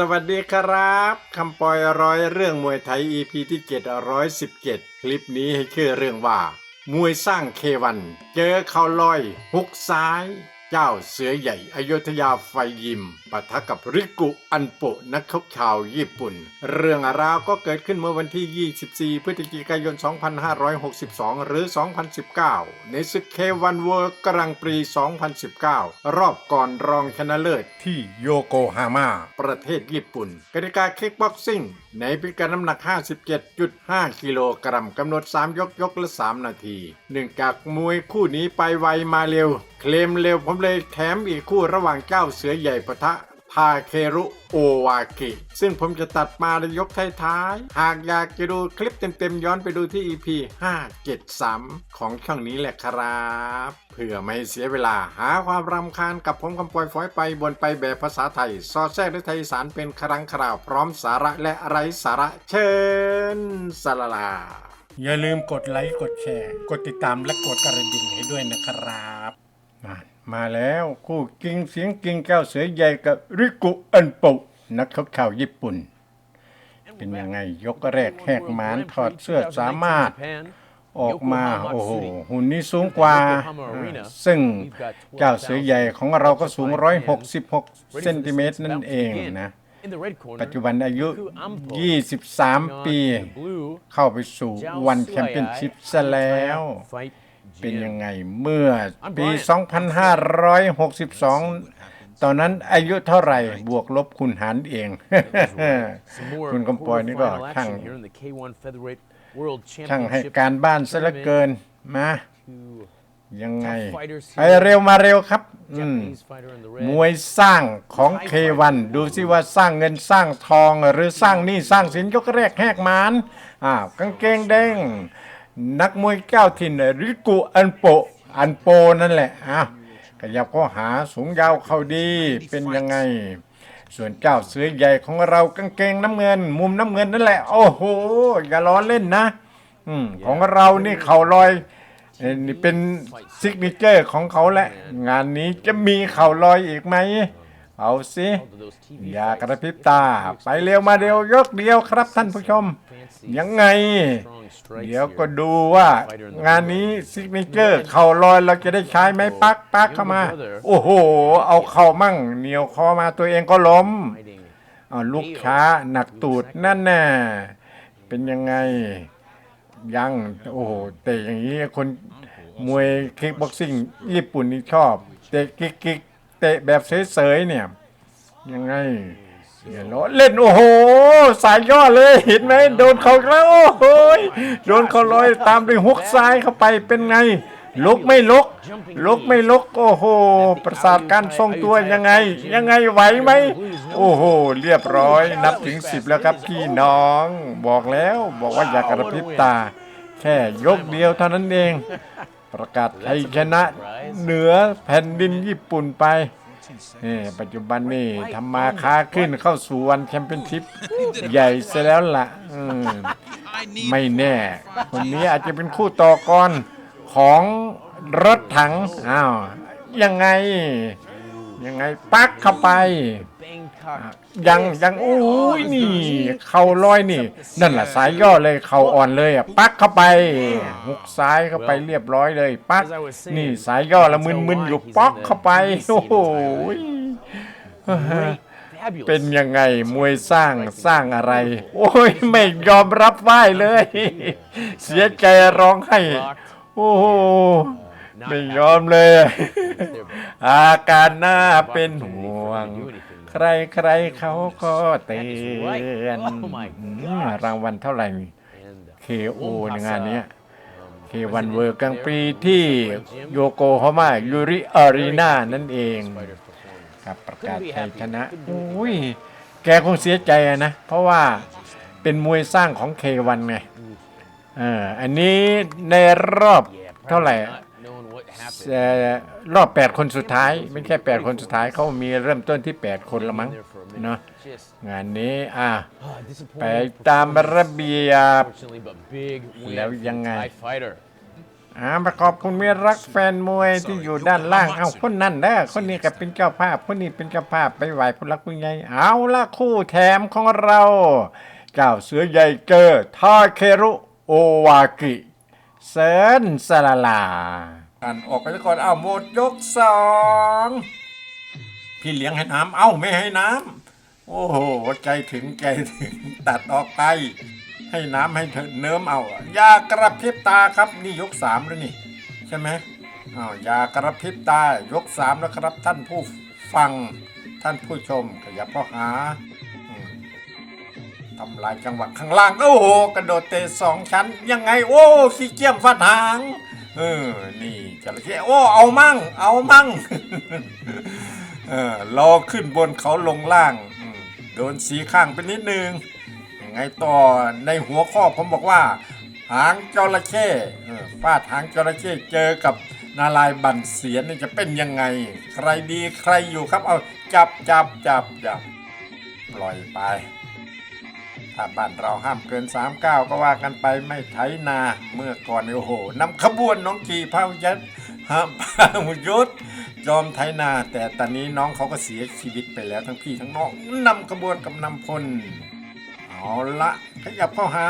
สวัสดีครับคำปอยร้อยเรื่องมวยไทย EP ที่717 คลิปนี้ให้ชื่อเรื่องว่า มวยสร้างเควัน เจอเข่าลอย หุกซ้าย เจ้าเสือใหญ่อยุธยาไฟยิมปะทะกับริกุอันโปนักชกชาวญี่ปุ่น เรื่องราวก็เกิดขึ้นเมื่อวันที่ 24 พฤศจิกายน 2562 หรือ 2019 ในศึกเควันเวิร์กรังปรี 2019 รอบก่อนรองชนะเลิศที่โยโกฮาม่าประเทศญี่ปุ่นกติกาคิกบ็อกซิ่งในพิกัดน้ำหนัก 57.5 กิโลกรัมกำหนด 3 ยกยกละ 3 นาที เนื่องจากมวยคู่นี้ไปไวมาเร็ว เคลมเร็วผมเลยแถมอีกคู่ระหว่างเจ้าเสือใหญ่ปะทะทาเครุโอวากิ ซึ่งผมจะตัดมาในยกท้ายๆ หากอยากจะดูคลิปเต็มๆ ย้อนไปดูที่ EP 573 ของช่องนี้แหละครับ เพื่อไม่เสียเวลาหาความรำคาญกับผมคำปล่อยฝอยไปบนไปแบบภาษาไทย ซอแทรกด้วยไทยสารเป็นครั้งคราว พร้อมสาระและไร้สาระเชิญสลาลา อย่าลืมกดไลค์กดแชร์ กดติดตามและกดกระดิ่งให้ด้วยนะครับ มาแล้วคู่กิงเสียงกิงแก้วเสือใหญ่กับริกุอันปะนักชกชาวญี่ปุ่น เป็นยังไงยกแรกแหกหมานถอดเสื้อสามารถออกมาโอ้โหหุ่นนี้สูงกว่า ซึ่งเจ้าเสือใหญ่ของเราก็สูง 166 เซนติเมตรนั่นเองนะ ปัจจุบันอายุ 23 ปี เข้าไปสู่วันแชมเปี้ยนชิพซะแล้ว เป็นยังไงเมื่อปี 2562 ตอนนั้นอายุเท่าไหร่บวกลบคูณหารเอง คุณกำปอยนี่ก็ช่างช่างให้การบ้านซะเหลือเกินมายังไงไปเร็วมาเร็วครับอืมมวยสร้างของเควันดูสิว่าสร้างเงินสร้างทองหรือสร้างหนี้สร้างสินยกแรกแหกมานอ้าวกางเกงแดง นักมวยเก้าถิ่นริกุอันโปอันโปนั่นแหละอ้าวขยับข้อหาสูงยาวเข้าดีเป็นยังไง ส่วนเจ้าเสือใหญ่ของเรากางเกงน้ำเงิน มุมน้ำเงินนั่นแหละ โอ้โห อย่าล้อเล่นนะอืมของเรานี่เข่าลอยนี่เป็นซิกเนเจอร์ของเขาแหละ งานนี้จะมีเข่าลอยอีกไหม เอาสิอย่ากระพริบตา ไปเร็วมาเร็วยกเดียวครับท่านผู้ชม ยังไง เดี๋ยวก็ดูว่า งานนี้ซิกเนเจอร์ เข่าลอยเราจะได้ใช้ไหมปักปักเข้ามา โอ้โห เอาเข่ามั่ง เหนียวคอมาตัวเองก็ล้มเอาลูกช้าหนักตูดนั่นน่ะเป็นยังไง ยัง โอ้โหเตะอย่างนี้คนมวยคิกบ็อกซิ่งญี่ปุ่นนี่ชอบ เตะกิกกิก เตะแบบเสยๆเนี่ย ยังไงเดี๋ยวล้อเล่นโอ้โห สายย่อเลยเห็นไหมโดนเขาแล้วโอ้โหยโดนเขาลอยตามด้วยฮุกซ้ายเข้าไปเป็นไงลุกไม่ลุกลุกไม่ลุกโอ้โห ประสาทการทรงตัวยังไง ยังไงไหวไหมโอ้โห เรียบร้อยนับถึงสิบแล้วครับพี่น้อง บอกแล้วบอกว่าอย่ากระพริบตา แค่ยกเดียวเท่านั้นเอง ประกาศไทยชนะเหนือแผ่นดินญี่ปุ่นไปนี่ปัจจุบันนี่ทำมาค้าขึ้นเข้าสู่วันแชมเปี้ยนชิพใหญ่เสียแล้วล่ะอืมไม่แน่ คนนี้อาจจะเป็นคู่ต่อกรของรถถัง อ้าว ยังไง ยังไงปักเข้าไป ยังยังโอ้ยนี่ เข่าลอยนี่ นั่นแหละสายย่อเลยเข่าอ่อนเลยอะปักเข้าไปหุกซ้ายเข้าไปเรียบร้อยเลย ปักนี่สายย่อแล้วมึนๆอยู่ป๊อกเข้าไปโอ้โหเป็นยังไงมวยสร้างสร้างอะไร โอ้ยไม่ยอมรับไหวเลย เสียใจร้องไห้โอ้โห ไม่ยอมเลย อาการหน้าเป็นห่วง ใครใครๆเขาก็เตือนอืมรางวัลเท่าไหร่ KO ในงานเนี้ย K1 เวอร์กลางปีที่โยโกฮาม่ายูริอารีนานั่นเองครับประกาศชัยชนะอุ้ยแกคงเสียใจอะนะ เพราะว่าเป็นมวยสร้างของ K1 ไงเอออันนี้ในรอบเท่าไหร่อะเอ่อ รอบ 8 คนสุดท้าย ไม่แค่8 คนสุดท้ายเขามีเริ่มต้นที่ 8 คนละมั้งเนาะงานนี้อะไปตามระเบียบ แล้วยังไงอ่าประกอบคุณเมียรักแฟนมวยที่อยู่ด้านล่างเอาคนนั่นเด้อคนนี้ก็เป็นเจ้าภาพ คนนี้เป็นเจ้าภาพไปไหวผู้รักผู้ใหญ่เอาละคู่แถมของเราเจ้าเสือใหญ่เกอร์ทาเครุโอวากิเซินสลาลา อ่านออกไปก่อนเอาหมดยกสองพี่เลี้ยงให้น้ำเอ้าไม่ให้น้ำโอ้โหใจถึงใจถึงตัดออกไป ให้น้ำให้เธอเนิ้มเอาอย่ากระพริบตาครับนี่ยกสามแล้วนี่ ใช่ไหมอ้าวอยากระพริบตายกสามแล้วครับท่านผู้ฟังท่านผู้ชมขยับเข้าหาอทำลายจังหวะข้างล่าง โอ้โห กระโดดเตะสองชั้น ยังไง โอ้ขี้เกียจฟาดหาง เออ นี่จระเข้โอ้ เอามั่ง เอามั่ง เออรอขึ้นบนเขาลงล่าง โดนสีข้างไปนิดนึง ยังไงต่อ ในหัวข้อผมบอกว่า หางจระเข้ฟาดหางจระเข้เจอกับนาลายณ์บันเสียนนี่จะเป็นยังไง ใครดีใครอยู่ครับ เอาจับจับจับจับ ปล่อยไป ถ้าบ้านเราห้ามเกิน3ามก้าวก็ว่ากันไปไม่ไถนา เมื่อก่อนเนี่ยโอ้โหนำขบวนน้องกีพาวยัดห้ามพาวุยุทธยอมไถนา แต่ตอนนี้น้องเขาก็เสียชีวิตไปแล้วทั้งพี่ทั้งน้องนำขบวนกับนำพล เอาละขยับเข้าหา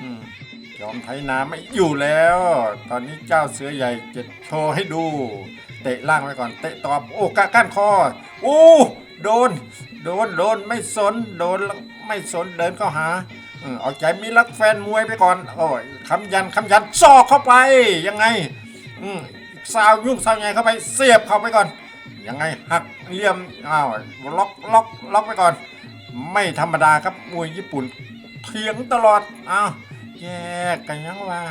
อืมยอมไถนาไม่อยู่แล้ว ตอนนี้เจ้าเสือใหญ่จะโชว์ให้ดู เตะล่างไว้ก่อนเตะตอบโอ้กะก้านคอโอ้ โดน โดน โดน ไม่สน โดน ไม่สน เดินเข้าหาเออเอาใจมีรักแฟนมวยไปก่อน โอ้ยคำยันคำยันซอกเข้าไป ยังไงอืมสาวยุ่งสาวใหญ่เข้าไป เสียบเข้าไปก่อน ยังไงหักเหลี่ยม อ้าว ล็อก ล็อก ล็อกไปก่อน ไม่ธรรมดาครับ มวยญี่ปุ่น เถียงตลอด อ้าว แยกกันยังว่า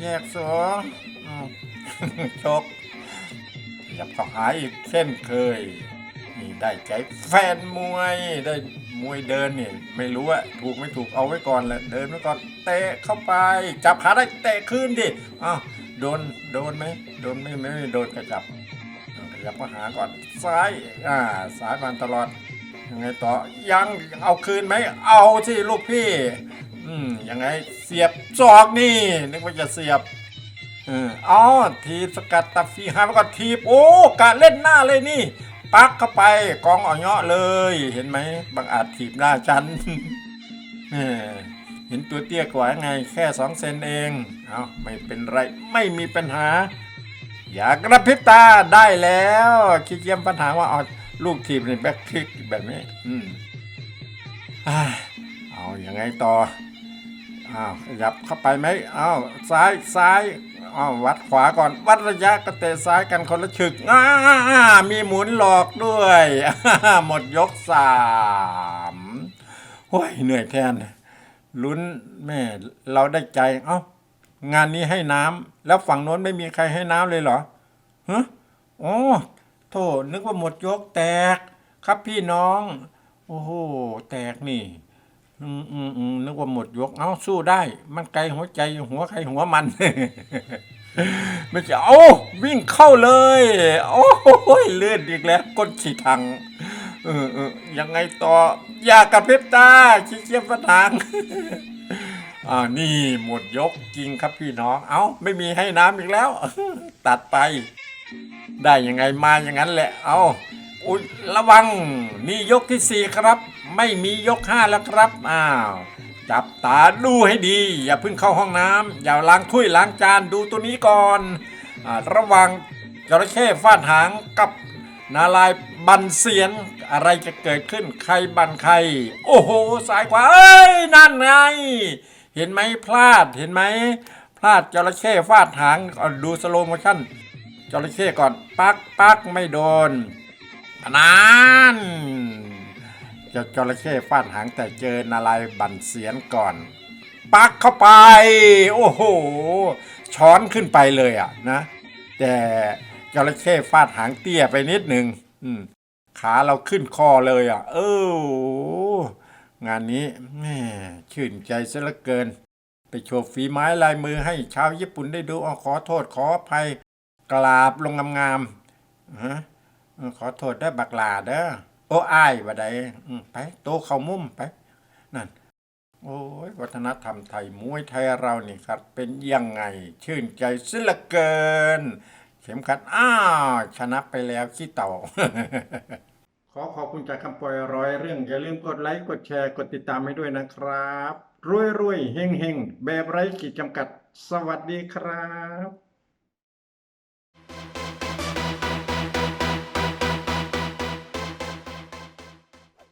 แยกสองอ้าวชกยับเข้าหาอีกเช่นเคย นี่ได้ใจแฟนมวยได้มวยเดินนี่ไม่รู้ว่าถูกไม่ถูกเอาไว้ก่อนแหละเดินไว้ก่อนเตะเข้าไป จับขาได้เตะขึ้นดิอ้าวโดนโดนไหมโดนไม่ไม่โดนกระจับเอาขยับเข้าหาก่อนซ้ายอ่าซ้ายมันตลอดยังไงต่อยังเอาคืนไหมเอาที่ลูกพี่อืมยังไงเสียบจอกนี่นึกว่าจะเสียบอ๋อทีสกัดตัดฟีหายไปก่อนทีโอ้กะเล่นหน้าเลยนี่ ปักเข้าไปกองอ่อเงาะเลย เห็นไหมบางอาจถีบหน้าฉันเห็นตัวเตี้ยกว่าไงแค่สองเซนเองเอาไม่เป็นไรไม่มีปัญหา อย่ากระพริบตาได้แล้วคิดเยี่ยมปัญหาว่าเอาลูกทีมในแบ็คพลิกแบบนี้ อืมอ่าเอาอย่างไงต่ออ้าวขยับเข้าไปไหมอ้าวซ้ายซ้าย อ้าววัดขวาก่อน วัดระยะก็เตะซ้ายกันคนละฉึกอ้ามีหมุนหลอกด้วย หมดยกสามโอ้ยเหนื่อยแทนลุ้นแม่เราได้ใจ เอ้างานนี้ให้น้ำแล้วฝั่งโน้นไม่มีใครให้น้ำเลยเหรอฮะโอ้โทษนึกว่าหมดยกแตก ครับพี่น้อง โอ้โห แตกนี่ อืมอืมอืมนึกว่าหมดยก เอาสู้ได้ มันไกลหัวใจหัวใครหัวมันไม่ใช่โอ้วิ่งเข้าเลย โอ้ยเลื่อนอีกแล้วก้นฉี่ทังเออเออยังไงต่อ อย่ากระพริบตาชี้เชียบประทางอ่านี่หมดยกจริงครับพี่น้อง เอ้าไม่มีให้น้ำอีกแล้ว ตัดไป ได้ยังไงมาอย่างนั้นแหละ เอาอุยระวัง นี่ยกที่สี่ครับ ไม่มียกห้าแล้วครับอ้าวจับตาดูให้ดี อย่าเพิ่งเข้าห้องน้ำอย่าล้างถ้วยล้างจานดูตัวนี้ก่อนอระวังจระเข้ฟาดหางกับนาลายณ์บันเสียนอะไรจะเกิดขึ้นใครบันใคร โอ้โหสายขวาเอ้ยนั่นไง เห็นไหมพลาดเห็นไหมพลาดจระเข้ฟาดหางดูสโลโมชั่นจระเข้ก่อนปักปักไม่โดนนาน เจ้าจระเข้ฟาดหางแต่เจอนารายบันเสียนก่อน ปักเข้าไป โอ้โห ช้อนขึ้นไปเลยอะนะ แต่จระเข้ฟาดหางเตี้ยไปนิดหนึ่งขาเราขึ้นคอเลยอะ เอองานนี้แม่ชื่นใจซะเหลือเกิน ไปโชว์ฝีไม้ลายมือให้ชาวญี่ปุ่นได้ดูอขอโทษขออภัยกราบลงงามๆฮะขอโทษได้บักลาเด้อ โอ้อายบ่ได้อืมไป โตเข้ามุมไป นั่น โอ้ยวัฒนธรรมไทยมวยไทยเรานี่ครับ เป็นยังไง ชื่นใจสิละเกิน เข็มขัดอ้าวชนะไปแล้วขี้เต่าขอขอบคุณจากคำปล่อยร้อยเรื่อง อย่าลืมกดไลค์กดแชร์กดติดตามให้ด้วยนะครับ รวยรวยๆเฮงเฮงแบบไร้ขีดจำกัด สวัสดีครับ